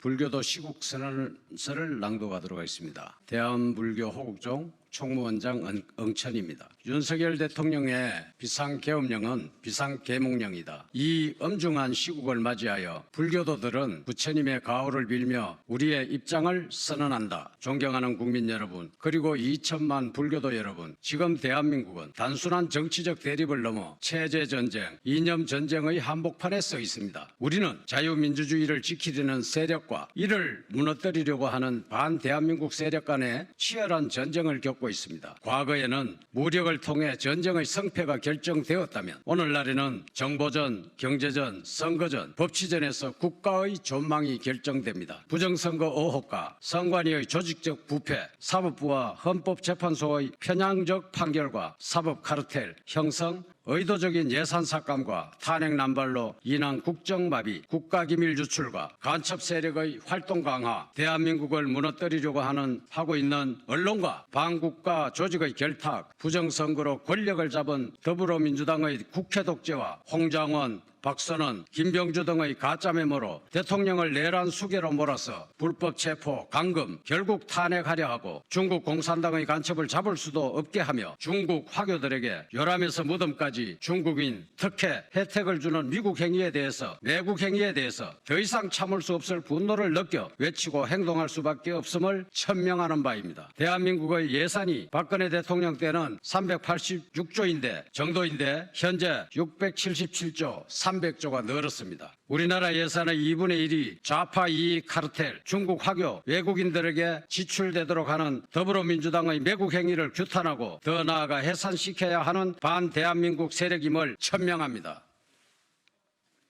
불교도 시국 선언서를 낭독하도록 하겠습니다. 대한불교 호국종 총무원장 은- 응천입니다. 윤석열 대통령의 비상계엄령은 비상계몽령이다. 이 엄중한 시국을 맞이하여 불교도들은 부처님의 가호를 빌며 우리의 입장을 선언한다. 존경하는 국민 여러분, 그리고 2천만 불교도 여러분, 지금 대한민국은 단순한 정치적 대립을 넘어 체제 전쟁, 이념 전쟁의 한복판에 서 있습니다. 우리는 자유민주주의를 지키려는 세력과 이를 무너뜨리려고 하는 반 대한민국 세력 간의 치열한 전쟁을 겪고 있습니다. 과거에는 무력을 통해 전쟁의 성패가 결정되었다면 오늘날에는 정보전, 경제전, 선거전, 법치전에서 국가의 존망이 결정됩니다. 부정선거 의혹과 선관위의 조직적 부패, 사법부와 헌법재판소의 편향적 판결과 사법 카르텔 형성, 의도적인 예산 삭감과 탄핵 남발로 인한 국정마비, 국가기밀 유출과 간첩 세력의 활동 강화, 대한민국을 무너뜨리려고 하는 하고 있는 언론과 반국가 조직의 결탁, 부정선거로 권력을 잡은 더불어민주당의 국회 독재와 홍장원, 박선원, 김병주 등의 가짜 메모로 대통령을 내란 수계로 몰아서 불법 체포, 감금, 결국 탄핵하려 하고 중국 공산당의 간첩을 잡을 수도 없게 하며 중국 화교들에게 요람에서 무덤까지 중국인 특혜, 혜택을 주는 미국 행위에 대해서 내국 행위에 대해서 더 이상 참을 수 없을 분노를 느껴 외치고 행동할 수밖에 없음을 천명하는 바입니다. 대한민국의 예산이 박근혜 대통령 때는 386조인데 정도인데 현재 677조 300조가 늘었습니다. 우리나라 예산의 2분의 1이 좌파 이익 카르텔, 중국 화교, 외국인들에게 지출되도록 하는 더불어민주당의 매국 행위를 규탄하고 더 나아가 해산시켜야 하는 반 대한민국 세력임을 천명합니다.